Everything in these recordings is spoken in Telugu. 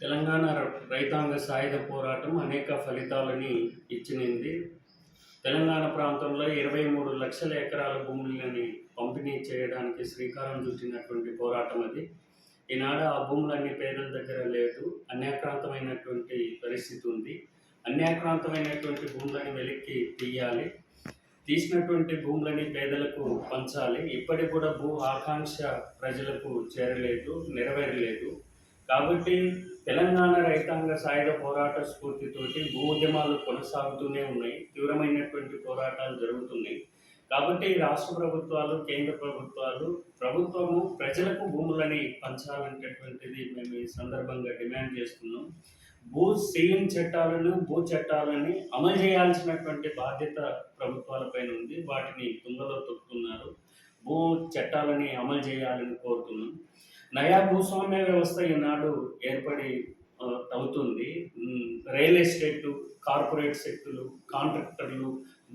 తెలంగాణ రైతాంగ సాయుధ పోరాటం అనేక ఫలితాలని ఇచ్చినింది. తెలంగాణ ప్రాంతంలో ఇరవై మూడు లక్షల ఎకరాల భూములని పంపిణీ చేయడానికి శ్రీకారం చుట్టినటువంటి పోరాటం అది. ఈనాడు ఆ భూములన్నీ పేదల దగ్గర లేదు. అన్యాక్రాంతమైనటువంటి పరిస్థితి ఉంది. అన్యాక్రాంతమైనటువంటి భూములని వెలికి తీయాలి. తీసినటువంటి భూములని పేదలకు పంచాలి. ఇప్పటికి కూడా భూ ఆకాంక్ష ప్రజలకు చేరలేదు నెరవేరలేదు. కాబట్టి తెలంగాణ రైతాంగ సాయుధ పోరాట స్ఫూర్తితోటి భూ ఉద్యమాలు కొనసాగుతూనే ఉన్నాయి. తీవ్రమైనటువంటి పోరాటాలు జరుగుతున్నాయి. కాబట్టి రాష్ట్ర ప్రభుత్వాలు కేంద్ర ప్రభుత్వాలు ప్రభుత్వము ప్రజలకు భూములని పంచాలనేటటువంటిది మేము ఈ సందర్భంగా డిమాండ్ చేస్తున్నాం. భూ సీలింగ్ చట్టాలను భూ చట్టాలని అమలు చేయాల్సినటువంటి బాధ్యత ప్రభుత్వాలపైన ఉంది. వాటిని తుంగలో తొక్కుతున్నారు. భూ చట్టాలని అమలు చేయాలని కోరుతున్నాం. నయా భూస్వామ్య వ్యవస్థ ఈనాడు ఏర్పడి అవుతుంది రియల్ ఎస్టేట్ కార్పొరేట్ శక్తులు కాంట్రాక్టర్లు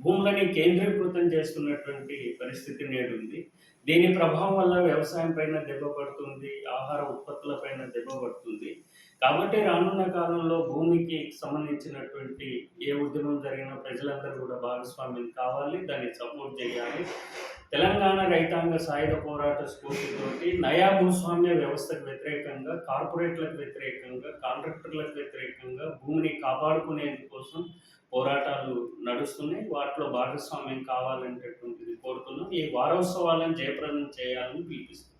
భూములని కేంద్రీకృతం చేస్తున్నటువంటి పరిస్థితి నేడు ఉంది దీని ప్రభావం వల్ల వ్యవసాయం పైన దెబ్బ పడుతుంది ఆహార ఉత్పత్తుల పైన దెబ్బ పడుతుంది. కాబట్టి రానున్న కాలంలో భూమికి సంబంధించినటువంటి ఏ ఉద్యమం జరిగినా ప్రజలందరూ కూడా భాగస్వామ్యం కావాలి దాన్ని సపోర్ట్ చేయాలి. తెలంగాణ రైతాంగ సాయుధ పోరాట స్ఫూర్తితోటి నయా భూస్వామ్య వ్యవస్థకు వ్యతిరేకంగా కార్పొరేట్లకు వ్యతిరేకంగా కాంట్రాక్టర్లకు వ్యతిరేకంగా భూమిని కాపాడుకునేందుకోసం పోరాటాలు నడుస్తున్నాయి. వాటిలో భాగస్వామ్యం కావాలనేటటువంటిది కోరుతున్నాం. ఈ వారోత్సవాలను జయప్రదం చేయాలని పిలిపిస్తున్నాం.